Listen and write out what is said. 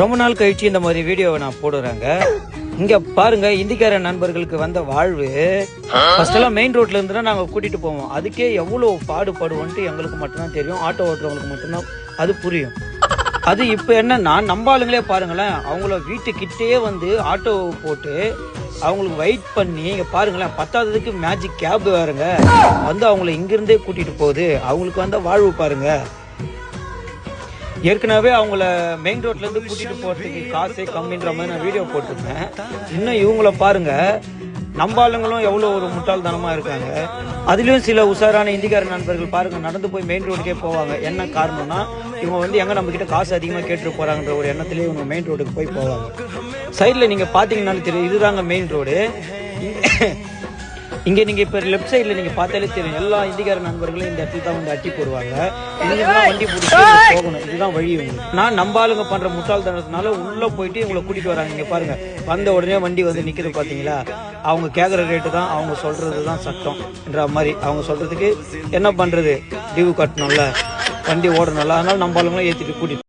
ரொம்ப நாள் கழிச்சு இந்த மாதிரி வீடியோவை நான் போடுறேங்க. இங்க பாருங்க இந்திக்கார நண்பர்களுக்கு வந்த வாழ்வு. ஃபர்ஸ்ட் எல்லாம் மெயின் ரோட்ல இருந்து தான் நாங்க கூட்டிட்டு போவோம். அதுக்கே எவ்வளவு பாடுபடுவோன்ட்டு எங்களுக்கு மட்டும்தான் தெரியும். ஆட்டோ ஓட்டுறவங்களுக்கு மட்டும்தான் அது புரியும். அது இப்போ என்னன்னா நம்ம ஆளுங்களே பாருங்களேன். அவங்கள வீட்டுக்கிட்டே வந்து ஆட்டோ போட்டு அவங்களுக்கு வெயிட் பண்ணி இங்க பாருங்களேன் பத்தாததுக்கு மேஜிக் கேப் வேறுங்க. வந்து அவங்கள இங்கிருந்தே கூட்டிட்டு போகுது. அவங்களுக்கு வந்த வாழ்வு பாருங்க. ஏற்கனவே அவங்கள மெயின் ரோட்ல இருந்து கூட்டிட்டு போறதுக்கு காசே கம்மின்ற மாதிரி நான் வீடியோ போட்டிருந்தேன். இன்னும் இவங்கள பாருங்க நம்ம ஆளுங்களும் எவ்வளோ ஒரு முட்டாள்தனமா இருக்காங்க. அதுலயும் சில உஷாரான இந்திக்கார நண்பர்கள் பாருங்க நடந்து போய் மெயின் ரோடுக்கே போவாங்க. என்ன காரணம்னா இவங்க வந்து எங்க நம்ம கிட்ட காசு அதிகமா கேட்டு போறாங்கன்ற ஒரு எண்ணத்திலேயே இவங்க மெயின் ரோடுக்கு போய் போவாங்க. சைட்ல நீங்க பாத்தீங்கன்னாலும் தெரியும் இதுதாங்க மெயின் ரோடு இங்கே நீங்கள் இப்போ லெஃப்ட் சைடில் நீங்கள் பார்த்தாலே தெரியும். எல்லா இந்திக்கார நண்பர்களும் இந்த இடத்துல தான் வந்து அட்டி போடுவாங்க. இங்கதான் வண்டி பிடிச்சி போகணும். இதுதான் வழி இவங்களுக்கு. நான் நம்ம ஆளுங்க பண்ணுற முட்டாள்தனத்தினால உள்ளே போயிட்டு இவங்களை கூட்டிகிட்டு வராங்க. நீங்கள் பாருங்கள் வந்த உடனே வண்டி வந்து நிற்கிறது பார்த்தீங்களா அவங்க கேட்குற ரேட்டு தான் அவங்க சொல்கிறது தான் சட்டம் என்ற மாதிரி. அவங்க சொல்கிறதுக்கு என்ன பண்ணுறது டியூ கட்டணும்ல. வண்டி ஓடணும்ல. அதனால நம்ம ஆளுங்களும் ஏற்றிட்டு கூட்டிட்டு